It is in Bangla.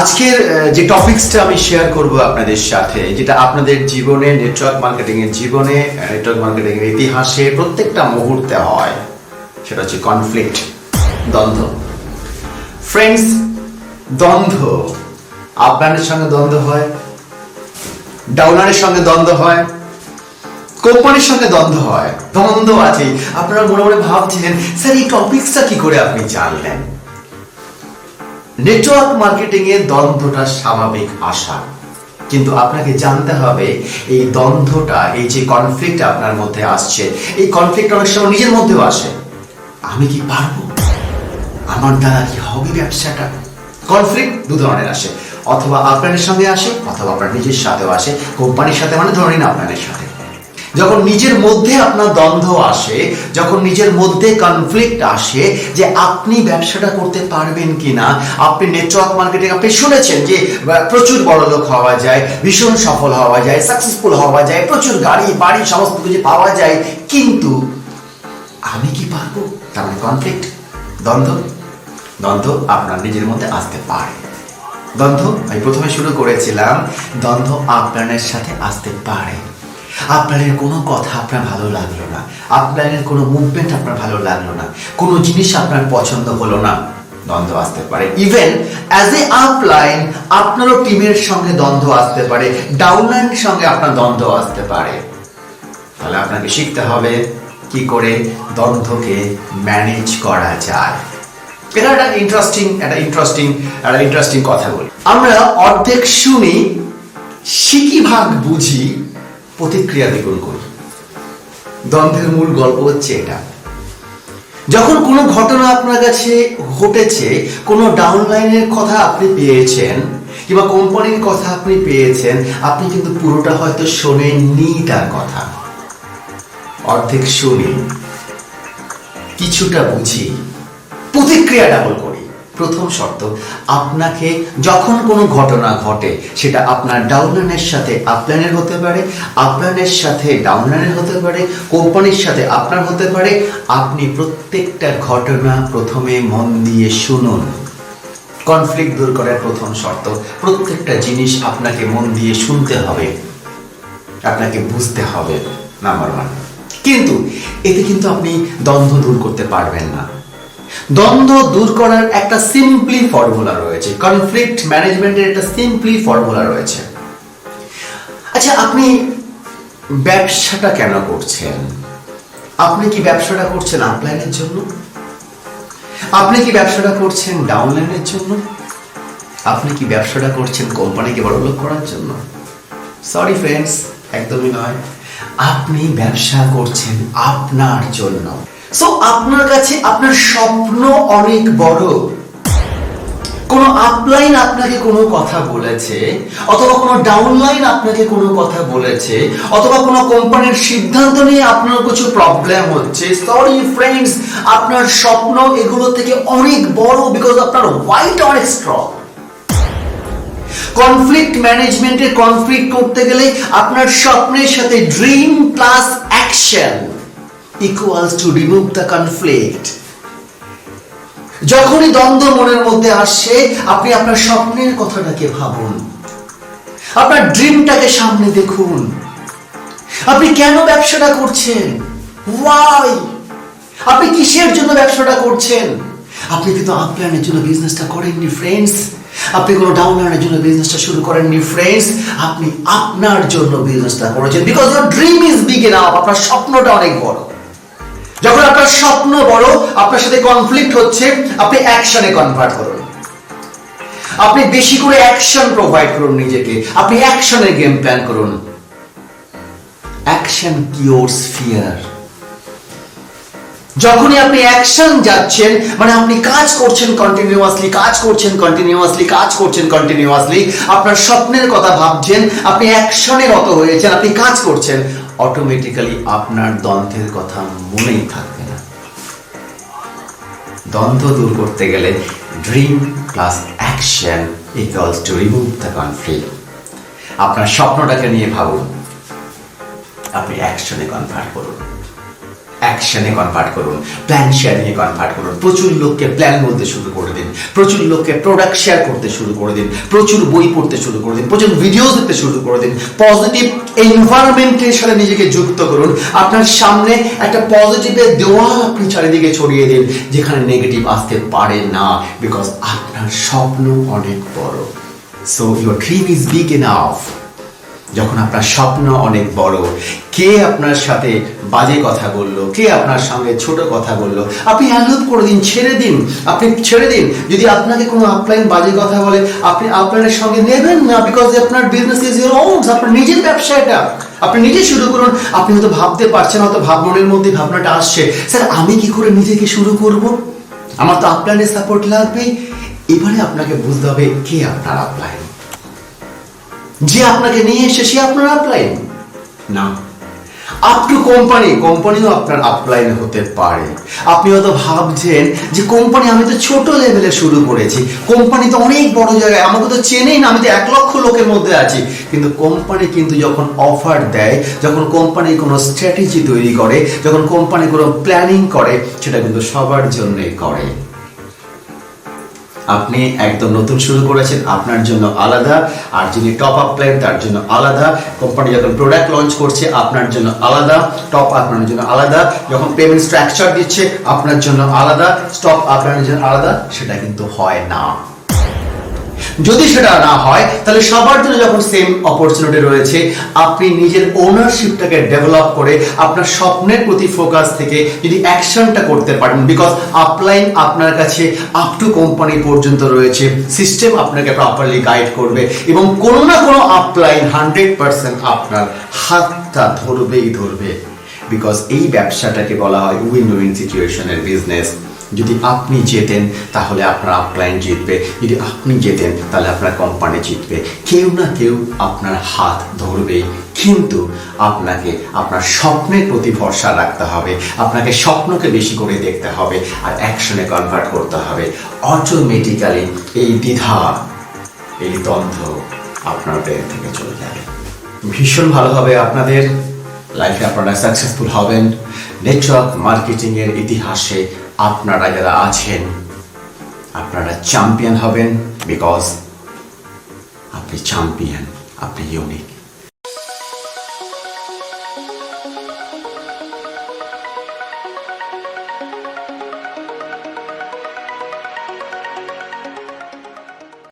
আজকের যে টপিকসটা আমি শেয়ার করব আপনাদের সাথে, যেটা আপনাদের জীবনে নেটওয়ার্ক মার্কেটিং এর জীবনে নেটওয়ার্ক মার্কেটিং এর ইতিহাসে প্রত্যেকটা মুহূর্তে হয়, সেটা হচ্ছে কনফ্লিক্ট দ্বন্দ্ব। ফ্রেন্ডস দ্বন্দ্ব আপনাদের সঙ্গে দ্বন্দ্ব হয় ডাউনারের সঙ্গে দ্বন্দ্ব হয়, কোম্পানির সঙ্গে দ্বন্দ্ব হয়, দ্বন্দ্ব আছে আপনারা মনে মনে ভাবছেন স্যার, এই টপিকসটা কি করে আপনি জানলেন? নেটওয়ার্ক মার্কেটিং এ দ্বন্দ্বটা স্বাভাবিক আশা। কিন্তু আপনাকে জানতে হবে, এই দ্বন্দ্বটা, এই যে কনফ্লিক্ট আপনার মধ্যে আসছে, এই কনফ্লিক্ট অনেক সময় নিজের মধ্যেও আসে। আমি কি পারব? আমার দ্বারা কি হবে ব্যবসাটা? কনফ্লিক্ট দু ধরনের আসে। অথবা আপনাদের সঙ্গে আসে, অথবা আপনার নিজের সাথেও আসে। কোম্পানির সাথে মানে ধরে নিন আপনাদের সাথে। যখন নিজের মধ্যে আপনার দ্বন্দ্ব আসে, যখন নিজের মধ্যে কনফ্লিক্ট আসে যে আপনি ব্যবসাটা করতে পারবেন কিনা, আপনি নেটওয়ার্ক মার্কেটিং আপনি শুনেছেন যে প্রচুর বড় লোক হওয়া যায়, ভীষণ সফল হওয়া যায় সাকসেসফুল হওয়া যায়, প্রচুর গাড়ি, বাড়ি সমস্ত কিছু পাওয়া যায়, কিন্তু আমি কি পারব? তার মানে কনফ্লিক্ট দ্বন্দ্ব। দ্বন্দ্ব আপনার নিজের মধ্যে আসতে পারে। দ্বন্দ্ব, আমি প্রথমে শুরু করেছিলাম, দ্বন্দ্ব আপনার সাথে আসতে পারে। আপনাদের কোনো কথা আপনার ভালো লাগল না। আপনাদের কোনো মুভমেন্ট আপনার ভালো লাগল না। কোনো জিনিস আপনার পছন্দ হলো না। দ্বন্দ্ব আসতে পারে। ইভেন অ্যাজ এ আপলাইন আপনারও টিমের সঙ্গে দ্বন্দ্ব আসতে পারে। ডাউনলাইনের সঙ্গে আপনার দ্বন্দ্ব আসতে পারে। তাহলে আপনাকে শিখতে হবে কি করে দ্বন্দ্বকে ম্যানেজ করা যায়। এটা একটা ইন্টারেস্টিং একটা ইন্টারেস্টিং একটা ইন্টারেস্টিং কথা বলি। আমরা অর্ধেক শুনি, শিকি ভাগ বুঝি প্রতিক্রিয়া দ্বিগুণ করি দ্বন্দ্বের মূল গল্প হচ্ছে এটা। যখন কোনো ঘটনা আপনার কাছে ঘটেছে, কোনো ডাউনলাইনের কথা আপনি পেয়েছেন, কিংবা কোম্পানির কথা আপনি পেয়েছেন, আপনি কিন্তু পুরোটা হয়তো শোনেননি তার কথা। অর্ধেক শুনি কিছুটা বুঝি প্রতিক্রিয়া ডাবল প্রথম শর্ত, আপনাকে যখন কোনো ঘটনা ঘটে, সেটা আপনার ডাউনলাইনের সাথে আপলাইনের হতে পারে, আপলাইনের সাথে ডাউনলাইনের হতে পারে, কোম্পানির সাথে আপনার হতে পারে, আপনি প্রত্যেকটা ঘটনা প্রথমে মন দিয়ে শুনুন। কনফ্লিক্ট দূর করার প্রথম শর্ত, প্রত্যেকটা জিনিস আপনাকে মন দিয়ে শুনতে হবে। আপনাকে বুঝতে হবে নাম্বার ওয়ান কিন্তু এতে কিন্তু আপনি দ্বন্দ্ব দূর করতে পারবেন না। দ্বন্দ্ব দূর করার একটা সিম্পলি ফর্মুলা রয়েছে। কনফ্লিক্ট ম্যানেজমেন্টের একটা সিম্পলি ফর্মুলা রয়েছে। আচ্ছা আপনি ব্যবসাটা কেন করছেন? আপনি কি ব্যবসাটা করছেন আপলাইনের জন্য? আপনি কি ব্যবসাটা করছেন ডাউনলাইনের জন্য? আপনি কি ব্যবসাটা করছেন কোম্পানিকে বড়লোক করার জন্য? সরি ফ্রেন্ডস একদমই নয়। আপনি ব্যবসা করছেন আপনার জন্য। সো আপনার কাছে আপনার স্বপ্ন অনেক বড়। কোনো আপলাইন আপনাকে কোনো কথা বলেছে, অথবা কোনো ডাউনলাইন আপনাকে কোনো কথা বলেছে, অথবা কোনো কোম্পানির সিদ্ধান্ত নিয়ে আপনার কিছু প্রবলেম হচ্ছে। সরি ফ্রেন্ডস আপনার স্বপ্ন এগুলো থেকে অনেক বড় বিকজ আপনার হোয়াইট অনেক স্ট্রং কনফ্লিক্ট ম্যানেজমেন্টে কনফ্লিক্ট করতে গেলে আপনার স্বপ্নের সাথে dream plus action equals to remove the conflict যখনই দ্বন্দ্ব মনের মধ্যে আসছে আপনি আপনার স্বপ্নের কথাটাকে ভাবুন। আপনার ড্রিমটাকে সামনে দেখুন। আপনি কেন ব্যবসাটা করছেন? ওয়াই আপনি কিসের জন্য ব্যবসাটা করছেন? আপনি কিন্তু আপলাইনের জন্য বিজনেসটা করেননি ফ্রেন্ডস আপনি কোনো ডাউনলাইনের জন্য বিজনেসটা শুরু করেননি ফ্রেন্ডস আপনি আপনার জন্য বিজনেসটা করেছেন। Because your dream is big enough আপনার স্বপ্নটা অনেক বড়। যখন আপনার স্বপ্ন বড়, আপনার সাথে কনফ্লিক্ট হচ্ছে, আপনি অ্যাকশনে কনভার্ট করুন। আপনি বেশি করে অ্যাকশন প্রোভাইড করুন নিজেকে। আপনি অ্যাকশনের গেম প্ল্যান করুন। অ্যাকশন কিওরস ফিয়ার যখনই আপনি অ্যাকশন যাচ্ছেন মানে আপনি কাজ করছেন কন্টিনিউয়াসলি কাজ করছেন কন্টিনিউয়াসলি কাজ করছেন কন্টিনিউয়াসলি আপনার স্বপ্নের কথা ভাবছেন, আপনি অ্যাকশনে রত হয়েছেন, আপনি কাজ করছেন অটোমেটিক্যালি আপনার দ্বন্দ্বের কথা মনেই থাকবে না। দ্বন্দ্ব দূর করতে গেলে dream plus action equals to remove the conflict আপনার স্বপ্নটাকে নিয়ে ভাবুন, আপনি অ্যাকশনে কনভার্ট করুন। অ্যাকশনে কনভার্ট করুন প্ল্যান শেয়ারিংয়ে কনভার্ট করুন, প্রচুর লোককে প্ল্যান বলতে শুরু করে দিন, প্রচুর লোককে প্রোডাক্ট শেয়ার করতে শুরু করে দিন, প্রচুর বই পড়তে শুরু করে দিন, প্রচুর ভিডিও দেখতে শুরু করে দিন পজিটিভ এনভায়রনমেন্টের সাথে নিজেকে যুক্ত করুন, আপনার সামনে একটা পজিটিভের দেওয়াল আপনি চারিদিকে ছড়িয়ে দিন, যেখানে নেগেটিভ আসতে পারে না বিকজ আপনার স্বপ্ন অনেক বড়। So your dream is big enough যখন আপনার স্বপ্ন অনেক বড়, কে আপনার সাথে বাজে কথা বলল, কে আপনার সঙ্গে ছোট কথা বলল, আপনি অ্যালোপ করে দিন, ছেড়ে দিন, আপনি ছেড়ে দিন। যদি আপনাকে কোনো আপলাইন বাজে কথা বলে, আপনি আপনার সঙ্গে নেবেন না বিকজ আপনার বিজনেস ইজ ইউর ওন আপনার নিজের ব্যবসা এটা আপনি নিজে শুরু করুন, আপনি হয়তো ভাবতে পারছেন, হয়তো ভাব মনের মধ্যে ভাবনাটা আসছে। স্যার, আমি কি করে নিজেকে শুরু করব? আমার তো আপলাইনের সাপোর্ট লাগবে। এবারে আপনাকে বুঝতে হবে কে আপনার আপলাইন যে আপনাকে নিয়ে এসে সে আপনার আপলাইন না। আপ টু কোম্পানি কোম্পানিও আপনার আপলাইন হতে পারে। আপনি হয়তো ভাবছেন যে কোম্পানি আমি তো ছোট লেভেলে শুরু করেছি। কোম্পানি তো অনেক বড় জায়গায়, আমাকে তো চেনেই না, আমি তো এক লক্ষ লোকের মধ্যে আছি। কিন্তু কোম্পানি কিন্তু যখন অফার দেয়, যখন কোম্পানি কোনো স্ট্র্যাটেজি তৈরি করে, যখন কোম্পানি কোনো প্ল্যানিং করে, সেটা কিন্তু সবার জন্যই করে। আপনি একদম নতুন শুরু করেছেন, আপনার জন্য আলাদা। আর যিনি টপ আপ প্ল্যান তার জন্য আলাদা। কোম্পানি যখন প্রোডাক্ট লঞ্চ করছে, আপনার জন্য আলাদা। টপ আপনার জন্য আলাদা। যখন পেমেন্ট স্ট্রাকচার দিচ্ছে, আপনার জন্য আলাদা। স্টপ আপনার জন্য আলাদা, সেটা কিন্তু হয় না। যদি সেটা না হয়, তাহলে সবার জন্য যখন সেম অপরচুনিটি রয়েছে, আপনি নিজের ওনারশিপটাকে ডেভেলপ করে আপনার স্বপ্নের প্রতি ফোকাস থেকে যদি অ্যাকশনটা করতে পারেন বিকজ আপলাইন আপনার কাছে আপ টু কোম্পানি পর্যন্ত রয়েছে সিস্টেম আপনাকে প্রপারলি গাইড করবে এবং কোনো না কোনো আপলাইন হান্ড্রেড পার্সেন্ট আপনার হাতটা ধরবেই ধরবে বিকজ এই ব্যবসাটাকে বলা হয় উইন উইন সিচুয়েশনের বিজনেস যদি আপনি জেতেন, তাহলে আপনার আপলাইন জিতবে। যদি আপনি জেতেন, তাহলে আপনার কোম্পানি জিতবে। কেউ না কেউ আপনার হাত ধরবে কিন্তু আপনাকে, আপনার স্বপ্নের প্রতি ভরসা রাখতে হবে। আপনাকে স্বপ্নকে বেশি করে দেখতে হবে আর অ্যাকশনে কনভার্ট করতে হবে। অটোমেটিক্যালি এই দ্বিধা, এই দ্বন্দ্ব আপনার ব্রেন থেকে চলে যাবে। ভীষণ ভালো হবে আপনাদের। লাইফে আপনারা সাকসেসফুল হবেন। নেটওয়ার্ক মার্কেটিংয়ের ইতিহাসে আপনারা যারা আছেন আপনারা চ্যাম্পিয়ন হবেন বিকজ আপনি চ্যাম্পিয়ন আপনি ইউনিক